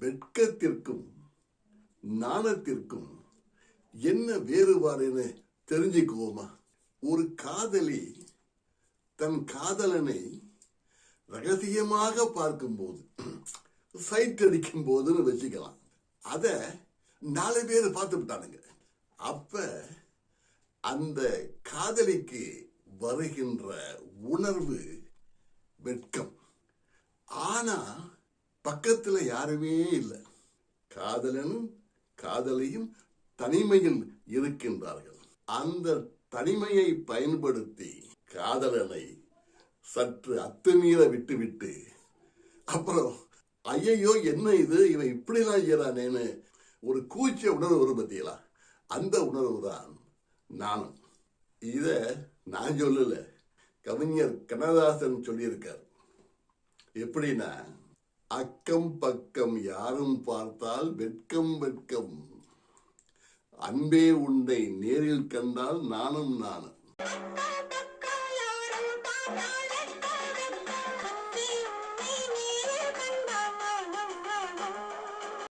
வெட்கத்திற்கும் நாணத்திற்கும் என்ன வேறுபாடுன்னு தெரிஞ்சுக்குவோமா? ஒரு காதலி தன் காதலனை ரகசியமாக பார்க்கும்போது சைட் அடிக்கும் போதுன்னு வச்சுக்கலாம். அத நாலு பேர் பார்த்து விட்டானுங்க. அப்ப அந்த காதலிக்கு வருகின்ற உணர்வு வெட்கம். ஆனா பக்கத்தில் யாருமே இல்லை. காதலனும் காதலியும் தனிமையில் இருக்கின்றார்கள். அந்த தனிமையை பயன்படுத்தி காதலனை சற்று அத்துமீற விட்டுவிட்டு அப்புறம் ஐயையோ என்ன இது? இவன் இப்படிலாம் செய்யறானேன்னு ஒரு கூச்ச உணர்வு வரும் பார்த்தீங்களா அந்த உணர்வு தான் நானும். இதை நான் சொல்லலை. கவிஞர் கண்ணதாசன் சொல்லியிருக்கார். எப்படின்னா அக்கம் பக்கம் யாரும் பார்த்தால் வெட்கம் வெட்கம். அன்பே உண்டை நேரில் கண்டால் நானும் நானும்.